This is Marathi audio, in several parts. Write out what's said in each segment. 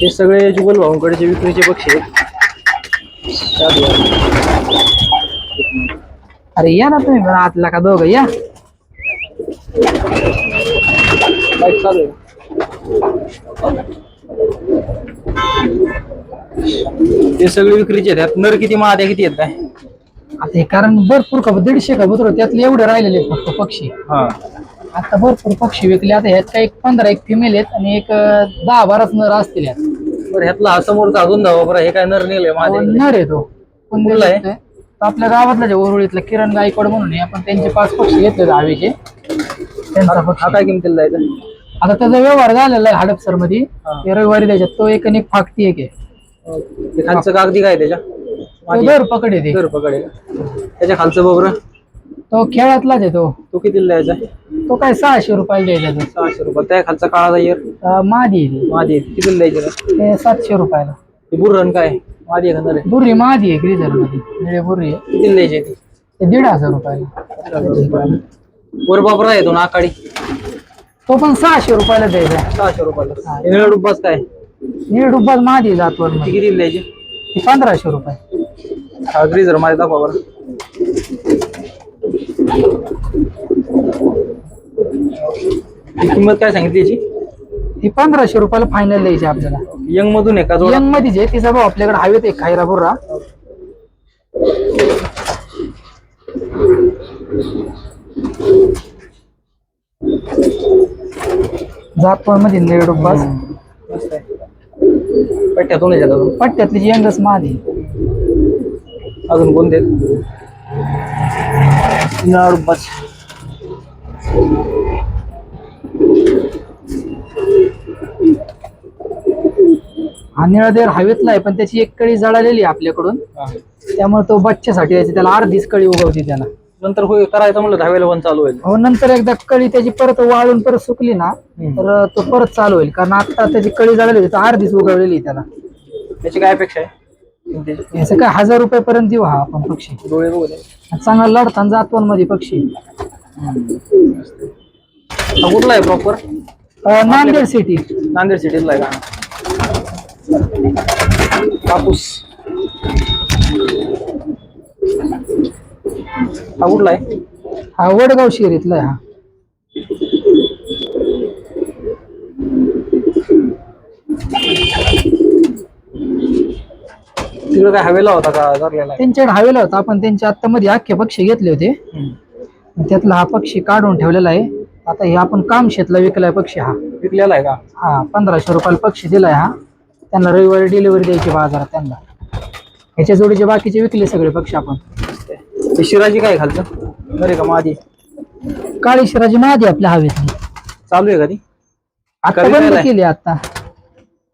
हे सगळे जुगल भाऊंकडचे विक्रीचे पक्षी. अरे या ना तुम्ही आतला का दोघं या. Light चालू आहे. हे सगळे विक्रीचे आहेत. यात नर किती महाद्या किती आहेत काय? आता हे कारण भरपूर का दीडशे का बरोबर त्यातले एवढे राहिलेले आहेत फक्त पक्षी. हा. आता भरपूर पक्षी विकले. आता ह्यात काही एक पंधरा एक फिमेल आहेत आणि एक दहा बाराच नर असतील यात. बरं ह्यातला हा समोरचा अजून धावा बरं हे काय नर नेले नर आहे तो. कुठला आहे? आपल्या गावातला जे ओरळीतला किरण गायकवाड म्हणून आहे. आपण त्यांचे पाच पक्षी घेतले हवेचे त्यांचा हा पक्षी. काय किमतीला जायचं? आता त्याचा व्यवहार झालेला आहे हडपसरमध्ये. हा. ते रविवारी त्याच्यात तो एक आणि एक फाकती एक आहे. ते खालचं कागदी काय त्याच्या? तो दर पकड आहे ते. दर पकडे त्याच्या खालचं बघ तो खेळातलाच आहे तो. तो कितीला द्यायचा तो काय सहाशे रुपयाला द्यायचा तो. सहाशे रुपये. त्या खालचा काळा अं, मादी आहे ती. मादी आहे. कितीला द्यायचे का? ते सातशे रुपयाला. ते बुर्रन काय? मादी आहे नर? आहे? बुर्री मादी आहे ग्रीझरमध्ये. निळे बुर्री आहे. कितीला द्यायचे ते? ते दीड हजार रुपयाला. वर बाबरा येतो ना आकाडी तो पण सहाशे रुपयाला द्यायचा. सहाशे रुपयाला. हे. निळा डुब्बाच काय? ते निळ डुब्बाच मादी जातवर मध्ये. कितीला द्यायचे? पंधराशे रुपये. हा ग्रीझरमध्ये दाखवा बरं. ही किंमत काय सांगितली याची? ती पंधराशे रुपयाला फायनल द्यायची आपल्याला. यंग मधून आहे का जोडा. यंग मध्येच आहे. तिचा भाऊ आपल्याकडे हवेत एक खायरा बुर्रा जातवळमध्ये मस्त आहे. पट्ट्यातून येतात अजून. पट्ट्यातली जी यंगच मादी. अजून कोणते? निळा डुब्बाच हा निळा देर हवेतला आहे पण त्याची एक कळी जळालेली आहे आपल्याकडून. त्यामुळे तो बच्च्यासाठी यायची त्याला अर्धीच कळी उगवती त्याला नंतर होय करायचं म्हणलं दहाव्याला पण चालू होईल. हो नंतर एकदा कळी त्याची परत वाळून परत सुकली ना तर तो परत चालू होईल. कारण आता त्याची कळी जळालेली होती, तर अर्धीच उगवलेली आहे त्याला. त्याची काय अपेक्षा आहे? याचं काय हजार रुपयापर्यंत देऊ हा आपण पक्षी. डोळे बघू. चांगला लढताना जातो मध्ये पक्षी कुठला आहे प्रॉपर नांदेड सिटी नांदेड सिटीतला आहे का? कापूस. हा कुठला आहे? हा वडगाव शिरीतला आहे हा. तिकडे काय हवेला होता का? धरलेला आहे? त्यांच्याकडे हवेला होता. आपण त्यांच्या आता मध्ये अख्खे पक्षी घेतले होते. हम्म. त्यातला हा पक्षी काढून ठेवलेला आहे. आता हे आपण काम शेतला विकलाय पक्षी हा. विकलेला आहे का? हा पंधराशे रुपयाला पक्षी दिलाय हा. त्यांना रविवारी डिलिव्हरी द्यायची बाजारात त्यांना. ह्याच्या जोडीचे बाकीचे विकले सगळे पक्षी आपण. ते शिराजी काय खालचं? बरे का माझी काळी शिराजी मादी आपल्या हवेतली. चालू आहे का ती? आता बंद? केली आता.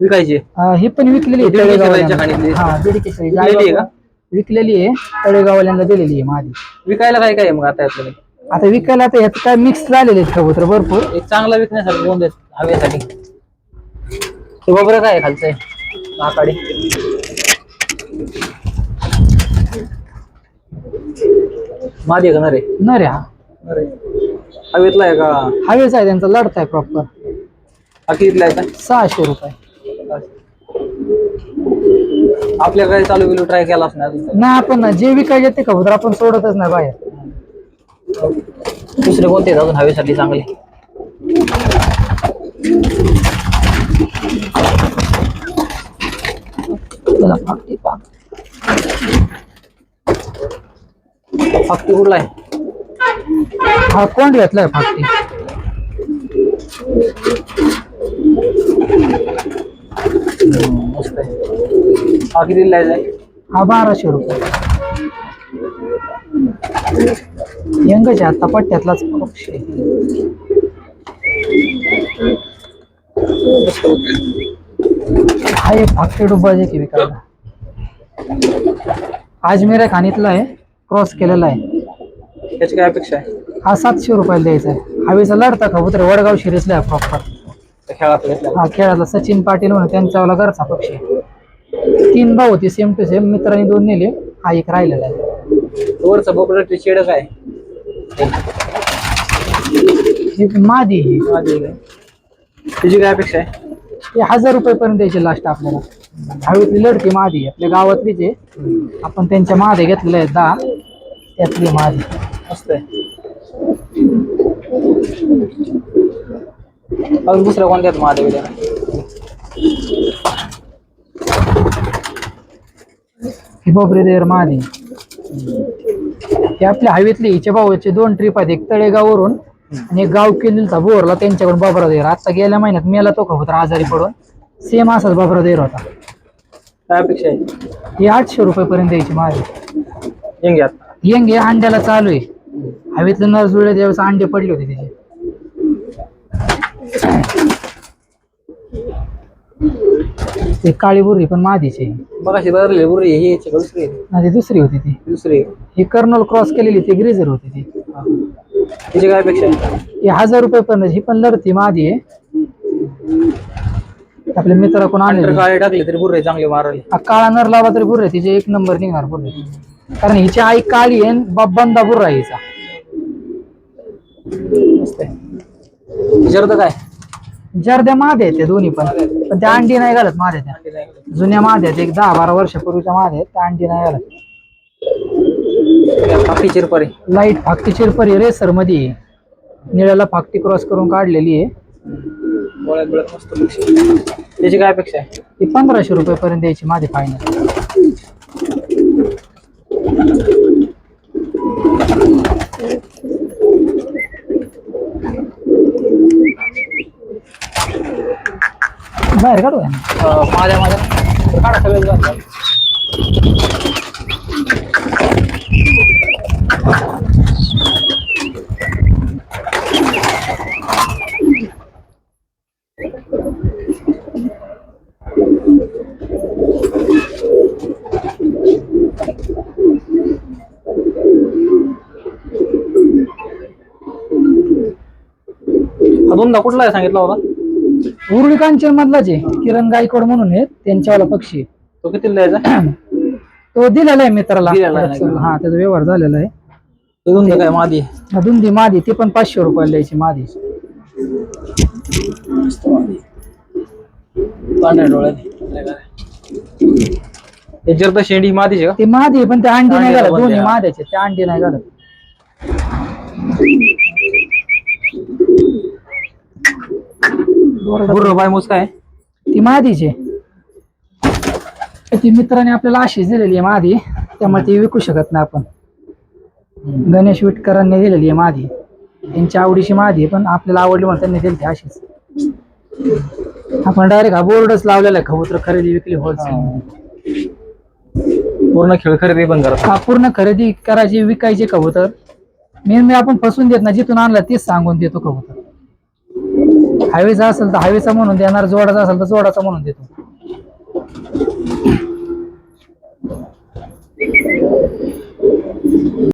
विकायची? अं, ही पण विकलेली आहे दीड तळेगाववाल्यांना. केसराच्या खाणीतली. हा दीड केसरी. विकलेली आहे का? विकलेली आहे तळेगावल्यांना दिलेली आहे मादी. विकायला काय काय आहे मग आता यातलं? आता विकायला आता ह्यात काय मिक्स झालेले आहेत कबूतर भरपूर. एक चांगला विकण्यासाठी कोण देत हवेसाठी. ते बरोबर काय खालचं? आहे आकाडी मादी का रे न रे हा. अरे हवेतला आहे का? हवेचा आहे त्यांचा लढता आहे प्रॉपर हा कितीतला आहे का? सहाशे रुपये. आपल्या काय चालू गेलो ट्राय केला असणार? अजून. ना आपण ना जे विकायचे ते कबूतर आपण सोडतच नाही बाहेर. दुसरे कोणते आहेत अजून हवेसाठी चांगले? चला, फाकटी हा कोण घेतलाय फाकटी मस्त आहे हा हा बाराशे रुपये. यंगच्या तपट्ट्यातलाच पट्ट्यातलाच पक्षी हा एक फाकटी डुब्बाचे की विकायला अजमेर खाणीतला आहे क्रॉस केलेला आहे. त्याची काय अपेक्षा आहे? हा सातशे रुपयाला द्यायचा आहे. हवेचा लढता कबूतर वडगाव शिरीसला आहे प्रॉपर खेळात हा खेळातला सचिन पाटील म्हणून त्यांच्यावाला घरचा पक्षी आहे. तीन भाऊ होते सेम टू सेम मित्रांनी दोन नेले हा एक राहिलेला आहे. वरचं बोकडं शेड काय? ही मादी ही मादी आहे. त्याची काय अपेक्षा आहे? ते हजार रुपये पर्यंत द्यायचे लास्ट आपल्याला. हवेतली लढकी मादी आपल्या गावातलीच आहे आपण त्यांच्या मादे घेतलेल्या आहेत दहा त्यातली मादी. मस्त आहे. अजून दुसऱ्या कोणत्यात महादेवी ही बोबरे देर मादी. हे आपल्या हवेतली हिच्या भावाचे दोन ट्रिप आहेत एक तळेगाववरून आणि गाव केलेला बोरला त्यांच्याकडून बाबरा देर आता गेल्या महिन्यात मेला तो खबतर आजारी पडून सेम असाच बाबरा देर होता. काय अपेक्षा आहे? ही आठशे रुपये पर्यंत द्यायची माझी यंग अंड्याला चालू आहे. हवेतले नर जुळले त्यावेळेस अंडे पडले होते त्याचे. ते काळी बुर्री पण मादीची बघा अशी बदलली बुरी ही याची का दुसरी आहे? ती दुसरी होती ती. दुसरी ही कर्नल क्रॉस केलेली ती ग्रेझर होती ती. काय अपेक्षा ही हजार रुपये पर्यंत ही पण लढती मादी आहे. आपल्या मित्राकडून आणलेली. काळे टाकले तरी बुरे चांगले मारले काळा नर लावा तरी बुर्रे तिचे एक नंबर निघणार बुर्रे. कारण हिची आई काळी आहे बंदा बुर्रा हिचा. मस्त आहे. तिच्यावर तर काय? जर्द्या माद्या आहेत त्या दोन्ही पण. पण त्या अंडी नाही घालत माद्या त्या. जुन्या माद्या आहेत. एक दहा बारा वर्षापूर्वीच्या माद्या आहेत त्या अंडी नाही घालत. फाकी चिरपरे लाइट फाकटी चिरपरी रेसरमध्ये. निळ्याला फाकटी क्रॉस करून काढलेली आहे गोळ्यात मस्त. त्याची काय अपेक्षा आहे ती पंधराशे रुपये पर्यंत द्यायची माझी फायनल बाहेर काढू. अं, माझ्या माझ्या काढा सगळं जातं. हा दोनदा कुठला आहे सांगितला होता? उरुळी कांचन मधलाच आहे. किरण गायकवाड म्हणून आहे त्यांच्यावाला पक्षी आहे. तो किती द्यायचा तो दिलेला आहे मित्राला. दिलेला आहे? हा त्याचा व्यवहार झालेला आहे. तो दोनदा काय मादी? हा, दुंदी मादी. ती पण पाचशे रुपयाला द्यायची मादी. पांढऱ्या डोळ्यात. याच्यावर तर शेंडी मादीची का? ती मादी आहे, पण त्या अंडी नाही घालत. बंदी दोन्ही आहे. माद्याचे त्या अंडी नाही घालत. बुर्र बाय मुस काय? ती मादीचे ती मित्राने आपल्याला अशीच दिलेली आहे मादी त्यामुळे ती विकू शकत नाही आपण. गणेश विटकरांनी दिलेली आहे मादी त्यांच्या आवडीची मादी आहे, पण आपल्याला आवडली म्हणून त्यांनी दिली ती अशीच आपण डायरेक्ट हा बोर्डच लावलेला आहे कबूतर खरेदी विकली होलसेल पूर्ण खेळ खरेदी पण करत हा पूर्ण खरेदी करायची विकायची कबूतर. मेन मी आपण फसून देत ना जिथून आणला तेच सांगून देतो कबूतर. हायवेचा असेल तर हायवेचा म्हणून देणार जोडाचा असेल तर जोडाचा म्हणून देतो.